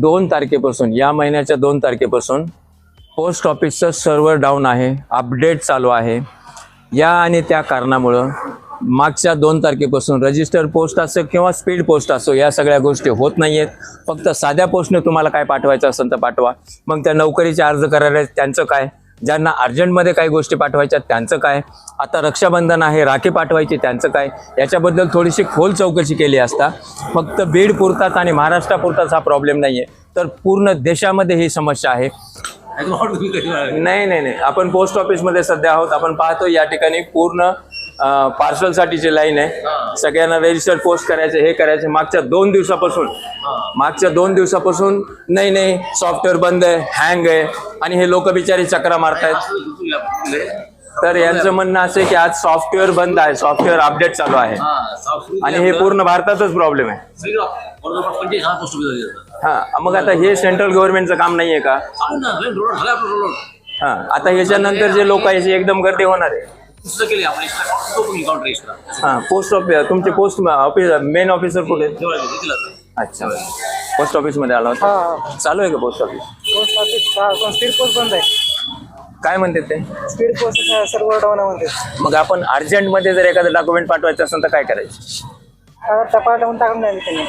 दोन तारखेपासून या महिन्याच्या दोन तारखेपासून पोस्ट ऑफिसचं सर्व्हर डाऊन आहे अपडेट चालू आहे. या आणि त्या कारणामुळं मागच्या दोन तारखेपासून रजिस्टर पोस्ट असो किंवा स्पीड पोस्ट असो या सगळ्या गोष्टी होत नाही आहेत फक्त साध्या पोस्टने तुम्हाला काय पाठवायचं असेल तर पाठवा. मग त्या नोकरीचे अर्ज करायला त्यांचं काय? ज्यांना अर्जंटमध्ये काही गोष्टी पाठवायच्या त्यांचं काय? आता रक्षाबंधन आहे राखी पाठवायची त्यांचं काय? याच्याबद्दल थोडीशी खोल चौकशी केली असता. फक्त बीड पुरताच आणि महाराष्ट्रापुरताच हा प्रॉब्लेम नाही आहे तर पूर्ण देशामध्ये ही समस्या आहे. नाही नाही नाही. आपण पोस्ट ऑफिसमध्ये सध्या आहोत. आपण पाहतो या ठिकाणी पूर्ण पार्सलसाठीची लाईन आहे. सगळ्यांना रजिस्टर पोस्ट करायचे हे करायचे. मागच्या दोन दिवसापासून. मागच्या दोन दिवसापासून नाही नाही सॉफ्टवेअर बंद आहे हँग आहे. आणि हे लोक बिचारी चक्रा मारतायत. तर यांचं म्हणणं असं आहे की आज सॉफ्टवेअर बंद आहे सॉफ्टवेअर अपडेट चालू आहे. आणि हे पूर्ण भारतातच प्रॉब्लेम आहे. हा मग आता हे सेंट्रल गव्हर्नमेंटचं काम नाही आहे का हा आता ह्याच्यानंतर जे लोक आहे एकदम गर्दी होणार आहे. हा पोस्ट ऑफिस तुमचे पोस्ट ऑफिस मेन ऑफिसर कुठे? आहेत? अच्छा. पोस्ट ऑफिसमध्ये आला होता? चालू आहे का पोस्ट ऑफिस पोस्ट ऑफिस पण स्पीड पोस्ट बंद आहे. काय म्हणते ते? स्पीड पोस्ट सर्व डाऊन म्हणते. मग आपण अर्जंटमध्ये जर एखादं डॉक्युमेंट पाठवायचं असेल तर काय करायचं? टपाल लावून टाकून नाही त्यांनी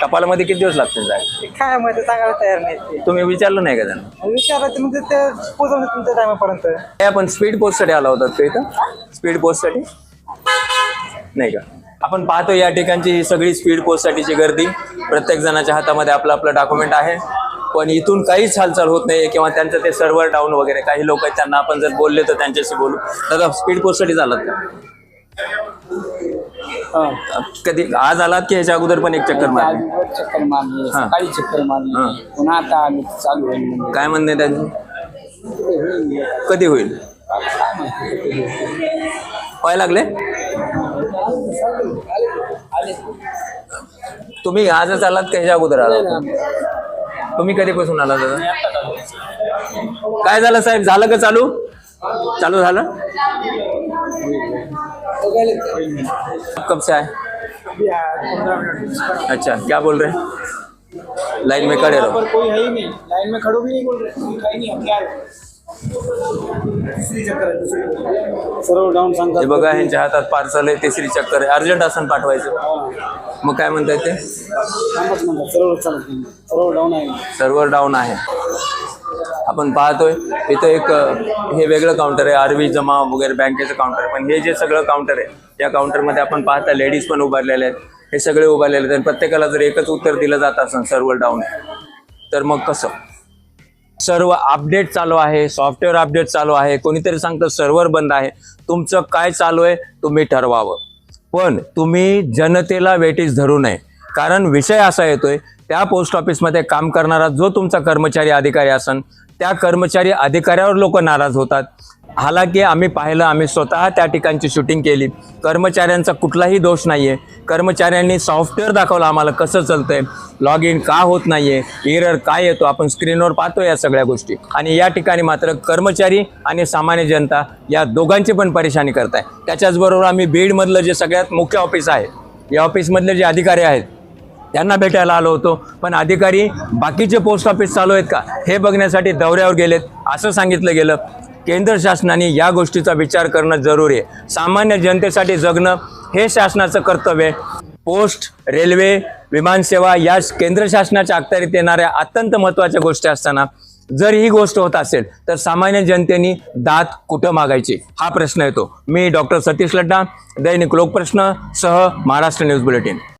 टपालामध्ये किती दिवस लागतील जायला? ते काय माहिती सांगायला तयार नाही ते. तुम्ही विचारलं नाही का त्यांना? विचारायचं म्हणजे ते पोहोचवलं तुमच्या टायमापर्यंत. हे आपण स्पीड पोस्टसाठी आला होता का इथं स्पीड पोस्टसाठी नाही का? आपण पाहतो या ठिकाणची ही सगळी स्पीड पोस्टसाठीची गर्दी. प्रत्येक जणाच्या हातामध्ये आपलं आपलं डॉक्युमेंट आहे. पण इथून काहीच हालचाल होत नाही किंवा त्यांचं ते सर्व्हर डाऊन वगैरे काही लोक आहेत त्यांना आपण जर बोलले तर त्यांच्याशी बोलू. दादा स्पीड पोस्टसाठी झालात का कधी आज आलात की ह्याच्या अगोदर पण एक चक्कर मारली? चक्कर मारली हा. सकाळी चक्कर हा. मारली पुन्हा आता आम्ही चालू होईल म्हणजे काय म्हणणे त्यांचं कधी होईल? व्हायला लागले? तुम्ही आजच आलात का ह्याच्या अगोदर आलात? तुम्ही कधीपासून आलात? दादा काय झालं साहेब? झालं का चालू? चालू झालं? कब से आए अच्छा क्या बोल रहे? हैं लाइन में खड़े रहो। कोई है ही नहीं लाइन में खड़ो भी नहीं बोल रहे नहीं हम क्या सर्व डाऊन सांगतात बघा ह्यांच्या हातात पार्सल आहे तिसरी चक्कर आहे. अर्जंट असन पाठवायचं. मग काय म्हणताय ते? सर्व सर्व डाऊन आहे. सर्व्हर डाऊन आहे. आपण पाहतोय. इथं एक हे वेगळं काउंटर आहे. आरवी जमा वगैरे बँकेचं काउंटर आहे पण हे जे सगळं काउंटर आहे या काउंटरमध्ये आपण पाहता लेडीज पण उभारलेले आहेत. हे सगळे उभारलेले आहेत. आणि प्रत्येकाला जर एकच उत्तर दिलं जात असं सर्व्हर डाऊन तर मग कसं? सर्व अपडेट चालू आहे. सॉफ्टवेअर अपडेट चालू आहे. कोणीतरी सांगतं सर्व्हर बंद आहे. तुमचं काय चालू आहे? तुम्ही ठरवावं. पण तुम्ही जनतेला वेटीस धरू नये. कारण विषय असा येतोय त्या पोस्ट ऑफिसमध्ये काम करणारा जो तुमचा कर्मचारी अधिकारी असन त्या कर्मचारी अधिकाऱ्यावर लोक नाराज होतात. हालाकी आम्ही पाहिलं आम्ही स्वतः त्या ठिकाणची शूटिंग केली. कर्मचाऱ्यांचा कुठलाही दोष नाही आहे कर्मचाऱ्यांनी सॉफ्टवेअर दाखवलं आम्हाला कसं चालतंय. लॉग इन का होत नाही आहे एरर काय येतो? आपण स्क्रीनवर पाहतो या सगळ्या गोष्टी. आणि या ठिकाणी मात्र कर्मचारी आणि सामान्य जनता या दोघांची पण परेशानी करताय. त्याच्याचबरोबर आम्ही बीडमधलं जे सगळ्यात मुख्य ऑफिस आहे या ऑफिसमधले जे अधिकारी आहेत त्यांना भेटायला आलो होतो. पण अधिकारी बाकीचे पोस्ट ऑफिस चालू आहेत का? हे बघण्यासाठी दौऱ्यावर गेलेत असं सांगितलं गेलं. केंद्र शासनाने या गोष्टीचा विचार करणं जरुरी आहे. सामान्य जनतेसाठी जगणं हे शासनाचं कर्तव्य आहे. पोस्ट रेल्वे विमानसेवा या केंद्र शासनाच्या अखत्यारीत येणाऱ्या अत्यंत महत्त्वाच्या गोष्टी असताना जर ही गोष्ट होत असेल तर सामान्य जनतेने दात कुठं मागायची? हा प्रश्न येतो. मी डॉक्टर सतीश लड्डा दैनिक लोकप्रश्न सह महाराष्ट्र न्यूज बुलेटिन.